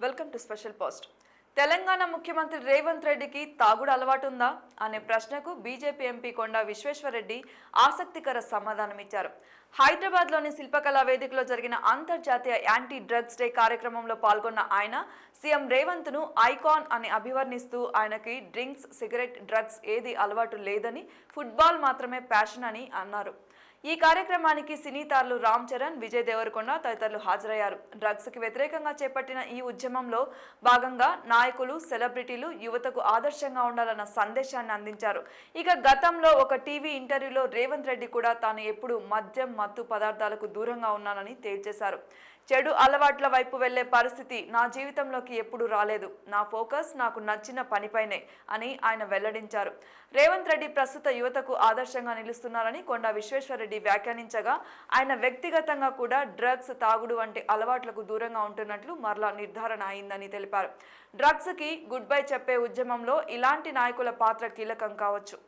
Welcome to special post. Telangana ముఖ్యమంత్రి రేవంత్ రెడ్డికి తాగుడు అలవాటుందా అనే ప్రశ్నకు బీజేపీ ఎంపీ కొండా విశ్వేశ్వరరెడ్డి ఆసక్తికర సమాధానం ఇచ్చారు హైదరాబాద్లోని శిల్పకళా వేదికలో జరిగిన అంతర్జాతీయ యాంటీ డ్రగ్స్ డే కార్యక్రమంలో పాల్గొన్న ఆయన సీఎం రేవంత్ను ఐకాన్ అని అభివర్ణిస్తూ ఆయనకి డ్రింక్స్ సిగరెట్ డ్రగ్స్ ఏది అలవాటు లేదని ఫుట్బాల్ మాత్రమే ప్యాషన్ అని అన్నారు. ఈ కార్యక్రమానికి సినీతారులు రామ్ చరణ్ విజయ్ దేవరకొండ తదితరులు హాజరయ్యారు. డ్రగ్స్కి వ్యతిరేకంగా చేపట్టిన ఈ ఉద్యమంలో భాగంగా నాయకులు సెలబ్రిటీలు యువతకు ఆదర్శంగా ఉండాలన్న సందేశాన్ని అందించారు. ఇక గతంలో ఒక టీవీ ఇంటర్వ్యూలో రేవంత్ రెడ్డి కూడా తాను ఎప్పుడు మద్యం మత్తు పదార్థాలకు దూరంగా ఉన్నానని తేల్చేశారు. చెడు అలవాట్ల వైపు వెళ్ళే పరిస్థితి నా జీవితంలోకి ఎప్పుడు రాలేదు. నా ఫోకస్ నాకు నచ్చిన పనిపైనే అని ఆయన వెల్లడించారు. రేవంత్ రెడ్డి ప్రస్తుత యువతకు ఆదర్శంగా నిలుస్తున్నారని కొండా విశ్వేశ్వరరెడ్డి వ్యాఖ్యానించగా ఆయన వ్యక్తిగతంగా కూడా డ్రగ్స్ తాగుడు వంటి అలవాట్లకు దూరంగా ఉంటున్నట్లు మరలా నిర్ధారణ అయిందని తెలిపారు. డ్రగ్స్కి గుడ్ బై చెప్పే ఉద్యమంలో ఇలాంటి నాయకుల పాత్ర కీలకం కావచ్చు.